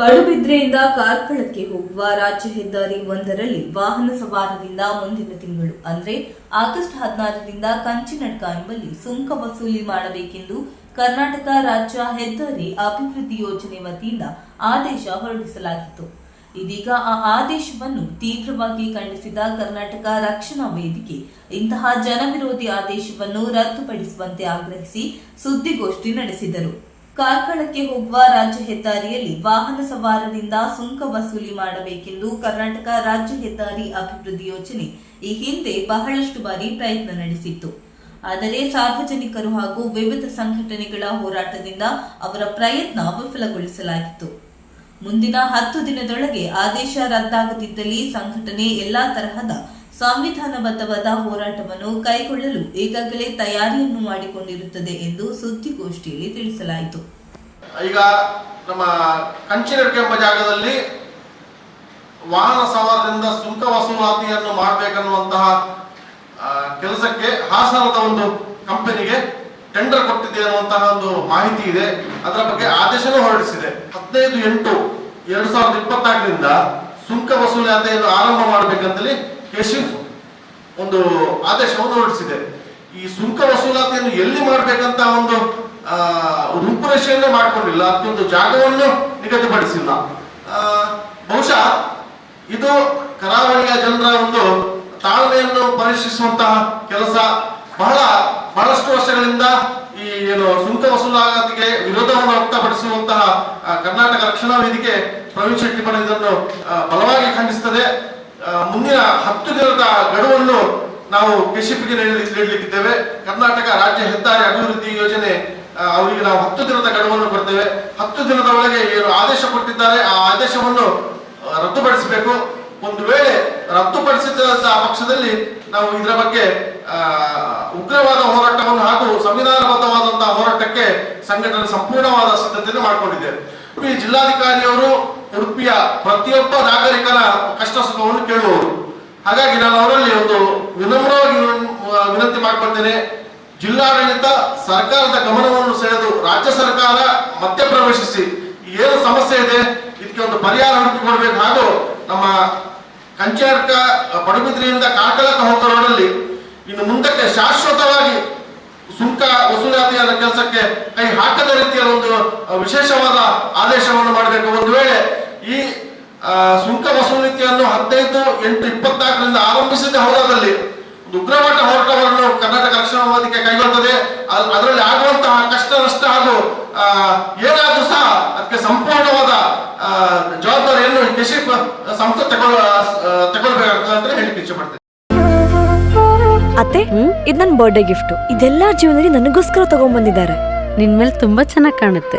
ಪಡುಬಿದ್ರೆಯಿಂದ ಕಾರ್ಕಳಕ್ಕೆ ಹೋಗುವ ರಾಜ್ಯ ಹೆದ್ದಾರಿ ಒಂದರಲ್ಲಿ ವಾಹನ ಸವಾರರಿಂದ ಮುಂದಿನ ತಿಂಗಳು, ಅಂದ್ರೆ ಆಗಸ್ಟ್ ಹದಿನಾರರಿಂದ ಕಂಚಿನಡ್ಕ ಎಂಬಲ್ಲಿ ಸುಂಕ ವಸೂಲಿ ಮಾಡಬೇಕೆಂದು ಕರ್ನಾಟಕ ರಾಜ್ಯ ಹೆದ್ದಾರಿ ಅಭಿವೃದ್ಧಿ ಯೋಜನೆ ವತಿಯಿಂದ ಆದೇಶ ಹೊರಡಿಸಲಾಗಿತ್ತು. ಇದೀಗ ಆ ಆದೇಶವನ್ನು ತೀವ್ರವಾಗಿ ಖಂಡಿಸಿದ ಕರ್ನಾಟಕ ರಕ್ಷಣಾ ವೇದಿಕೆ ಇಂತಹ ಜನವಿರೋಧಿ ಆದೇಶವನ್ನು ರದ್ದುಪಡಿಸುವಂತೆ ಆಗ್ರಹಿಸಿ ಸುದ್ದಿಗೋಷ್ಠಿ ನಡೆಸಿದರು. ಕಾರ್ಕಳಕ್ಕೆ ಹೋಗುವ ರಾಜ್ಯ ಹೆದ್ದಾರಿಯಲ್ಲಿ ವಾಹನ ಸವಾರರಿಂದ ಸುಂಕ ವಸೂಲಿ ಮಾಡಬೇಕೆಂದು ಕರ್ನಾಟಕ ರಾಜ್ಯ ಹೆದ್ದಾರಿ ಅಭಿವೃದ್ಧಿ ಯೋಜನೆ ಈ ಹಿಂದೆ ಬಹಳಷ್ಟು ಬಾರಿ ಪ್ರಯತ್ನ ನಡೆಸಿತ್ತು. ಆದರೆ ಸಾರ್ವಜನಿಕರು ಹಾಗೂ ವಿವಿಧ ಸಂಘಟನೆಗಳ ಹೋರಾಟದಿಂದ ಅವರ ಪ್ರಯತ್ನ ವಿಫಲಗೊಳಿಸಲಾಗಿತ್ತು. ಮುಂದಿನ ಹತ್ತು ದಿನದೊಳಗೆ ಆದೇಶ ರದ್ದಾಗದಿದ್ದಲ್ಲಿ ಸಂಘಟನೆ ಎಲ್ಲಾ ತರಹದ ಸಂವಿಧಾನಬದ್ಧವಾದ ಹೋರಾಟವನ್ನು ಕೈಗೊಳ್ಳಲು ಈಗಾಗಲೇ ತಯಾರಿಯನ್ನು ಮಾಡಿಕೊಂಡಿರುತ್ತದೆ ಎಂದು ಸುದ್ದಿಗೋಷ್ಠಿಯಲ್ಲಿ ತಿಳಿಸಲಾಯಿತು. ಈಗ ನಮ್ಮ ಕಂಚಿನಡ್ಕೆ ಎಂಬ ಜಾಗದಲ್ಲಿ ವಾಹನ ಸವಾರದಿಂದ ಸುಂಕ ವಸೂಲಾತಿಯನ್ನು ಮಾಡಬೇಕನ್ನುವಂತಹ ಕೆಲಸಕ್ಕೆ ಹಾಸನದ ಒಂದು ಕಂಪನಿಗೆ ಟೆಂಡರ್ ಕೊಟ್ಟಿದೆ ಅನ್ನುವಂತಹ ಒಂದು ಮಾಹಿತಿ ಇದೆ. ಅದರ ಬಗ್ಗೆ ಆದೇಶನೂ ಹೊರಡಿಸಿದೆ. ಹದಿನೈದು ಎಂಟು ಎರಡು ಸಾವಿರದ ಇಪ್ಪತ್ನಾಲ್ಕರಿಂದ ಸುಂಕ ವಸೂಲಾತೆಯನ್ನು ಆರಂಭ ಮಾಡಬೇಕಂತಲೇ ಕೆಶಿಫ್ ಒಂದು ಆದೇಶವನ್ನು ಹೊರಡಿಸಿದೆ. ಈ ಸುಂಕ ವಸೂಲಾತಿಯನ್ನು ಎಲ್ಲಿ ಮಾಡಬೇಕಂತ ಒಂದು ರೂಪುರೇಷೆಯನ್ನು ಮಾಡಿಕೊಂಡಿಲ್ಲ. ಅದಕ್ಕೊಂದು ಜಾಗವನ್ನು ನಿಗದಿಪಡಿಸಿಲ್ಲ. ಬಹುಶಃ ಇದು ಕರಾವಳಿಯ ಜನರ ಒಂದು ತಾಳ್ಮೆಯನ್ನು ಪರೀಕ್ಷಿಸುವಂತಹ ಕೆಲಸ. ಬಹಳ, ಬಹಳಷ್ಟು ವರ್ಷಗಳಿಂದ ಈ ಏನು ಸುಂಕ ವಸೂಲಾತಿಗೆ ವಿರೋಧವನ್ನು ವ್ಯಕ್ತಪಡಿಸುವಂತಹ ಕರ್ನಾಟಕ ರಕ್ಷಣಾ ವೇದಿಕೆ ಪ್ರವೀಣ್ ಶೆಟ್ಟಿ ಪರ ಇದನ್ನು ಬಲವಾಗಿ ಖಂಡಿಸುತ್ತದೆ. ಮುಂದಿನ ಹತ್ತು ದಿನದ ಗಡುವನ್ನು ನಾವು ಕೆಶಿಫ್ಗೆ ನೀಡಲಿಕ್ಕಿದ್ದೇವೆ. ಕರ್ನಾಟಕ ರಾಜ್ಯ ಹೆದ್ದಾರಿ ಅಭಿವೃದ್ಧಿ ಯೋಜನೆ ಅವರಿಗೆ ನಾವು ಹತ್ತು ದಿನದ ಗಡುವನ್ನು ಕೊಡ್ತೇವೆ. ಹತ್ತು ದಿನದ ಒಳಗೆ ಏನು ಆದೇಶ ಕೊಟ್ಟಿದ್ದಾರೆ, ಆ ಆದೇಶವನ್ನು ರದ್ದುಪಡಿಸಬೇಕು. ಒಂದು ವೇಳೆ ರದ್ದುಪಡಿಸಿದಂತಹ ಪಕ್ಷದಲ್ಲಿ ನಾವು ಇದರ ಬಗ್ಗೆ ಉಗ್ರವಾದ ಹೋರಾಟವನ್ನು ಹಾಗೂ ಸಂವಿಧಾನಬದ್ಧವಾದಂತಹ ಹೋರಾಟಕ್ಕೆ ಸಂಘಟನೆ ಸಂಪೂರ್ಣವಾದ ಸಿದ್ಧತೆಯನ್ನು ಮಾಡಿಕೊಂಡಿದ್ದೇವೆ ಜಿಲ್ಲಾಧಿಕಾರಿಯವರು ಉಡುಪಿಯ ಪ್ರತಿಯೊಬ್ಬ ನಾಗರಿಕನ ಕಷ್ಟ ಸುಖವನ್ನು ಕೇಳುವವರು. ಹಾಗಾಗಿ ನಾನು ಅವರಲ್ಲಿ ಒಂದು ವಿನಮ್ರವಾಗಿ ವಿನಂತಿ ಮಾಡಿಕೊಳ್ತೇನೆ. ಜಿಲ್ಲಾಡಳಿತ ಸರ್ಕಾರದ ಗಮನವನ್ನು ಸೆಳೆದು ರಾಜ್ಯ ಸರ್ಕಾರ ಮತ್ತೆ ಪ್ರವೇಶಿಸಿ, ಏನು ಸಮಸ್ಯೆ ಇದೆ, ಇದಕ್ಕೆ ಒಂದು ಪರಿಹಾರ ಹುಡುಕಿಕೊಡ್ಬೇಕು. ಹಾಗೂ ನಮ್ಮ ಕಂಚಾರ್ಕ ಪಡುಬಿದ್ರಿಯಿಂದ ಕಾರ್ಕಳಕ್ಕೆ ಹೋಗೋ ರೋಡಲ್ಲಿ ಇನ್ನು ಮುಂದಕ್ಕೆ ಶಾಶ್ವತವಾಗಿ ಸುಂಕ ವಸೂಲಾತಿಯ ಕೆಲಸಕ್ಕೆ ಕೈ ಹಾಕದ ರೀತಿಯಲ್ಲಿ ಒಂದು ವಿಶೇಷವಾದ ಆದೇಶವನ್ನು ಮಾಡಬೇಕು. ಒಂದು ವೇಳೆ ಈ ಸುಂಕ ವಸೂಲಿಕೆಯನ್ನು ಹದಿನೈದು ಎಂಟು ಇಪ್ಪತ್ನಾಲ್ಕರಿಂದ ಆರಂಭಿಸಿದ ಹೋರಾಟದಲ್ಲಿ ಒಂದು ಉಗ್ರವಾದ ಹೋರಾಟವನ್ನು ಕರ್ನಾಟಕ ರಕ್ಷಣಾ ವೇದಿಕೆ ಕೈಗೊಳ್ಳುತ್ತದೆ ಅದರಲ್ಲಿ ಆಗುವಂತಹ ಕಷ್ಟ, ನಷ್ಟ ಹಾಗೂ ಏನಾದ್ರೂ ಸಹ ಅದಕ್ಕೆ ಸಂಪೂರ್ಣವಾದ ಜವಾಬ್ದಾರಿಯನ್ನು ಕೃಷಿ ಸಂಸ್ಥೆ ತಗೊಳ್ಳ ತಗೊಳ್ಬೇಕಾಗ್ತದೆ ಅಂತ ಹೇಳಿ ಇಚ್ಛೆ ಮಾಡ್ತೇನೆ ಅತ್ತೆ, ಇದು ನನ್ನ ಬರ್ಡೇ ಗಿಫ್ಟ್ ಇದೆಲ್ಲ ಜೀವನದಲ್ಲಿ ನನಗೋಸ್ಕರ ತಗೊಂಡ್ಬಂದಿದ್ದಾರೆ ನಿನ್ ಮೇಲೆ ತುಂಬಾ ಚೆನ್ನಾಗಿ ಕಾಣುತ್ತೆ.